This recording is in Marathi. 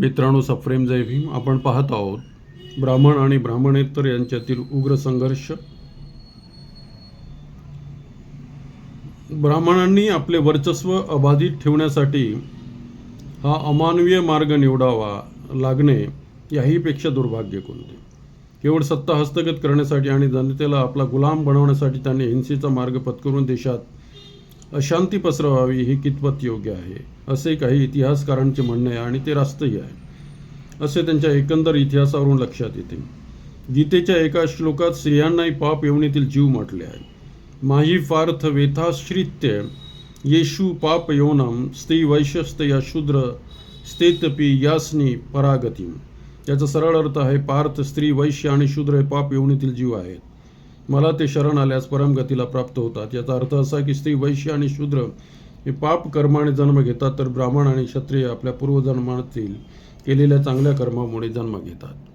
मित्रांनो सफ्रेम जय भीम. आपण पाहत आहोत ब्राह्मण आणि ब्राह्मणेतर यांच्यातील उग्र संघर्ष. ब्राह्मणांनी आपले वर्चस्व अबाधित ठेवण्यासाठी हा अमानवीय मार्ग निवडावा लागणे याहीपेक्षा दुर्भाग्य कोणते? केवळ सत्ता हस्तगत करण्यासाठी आणि जनतेला आपला गुलाम बनवण्यासाठी त्यांनी हिंसेचा मार्ग पत्करून देशात अशांती पसरवावी ही कितपत योग्य आहे? असे काही इतिहासकारांचे म्हणणे आहे आणि ते रास्तही आहे. असे त्यांच्या एकंदर इतिहासावरून लक्षात येते. गीतेच्या एका श्लोकात स्त्रियांनाही पाप येवणीतील जीव म्हटले आहे. माही फार्थ वेथाश्रित्य येशू पाप योनम स्त्री वैशस्त या शूद्र स्तेतपी यास्नी परागती याचा सरळ अर्थ आहे पार्थ स्त्री वैश्य आणि शूद्र हे पाप योनीतील जीव आहेत. मला ते शरण आल्यास परमगतीला प्राप्त होतात. याचा अर्थ असा की स्त्री वैश्य आणि शूद्र हे पाप कर्माने जन्म घेतात तर ब्राह्मण आणि क्षत्रिय आपल्या पूर्वजन्मातील केलेल्या चांगल्या कर्मामुळे जन्म घेतात.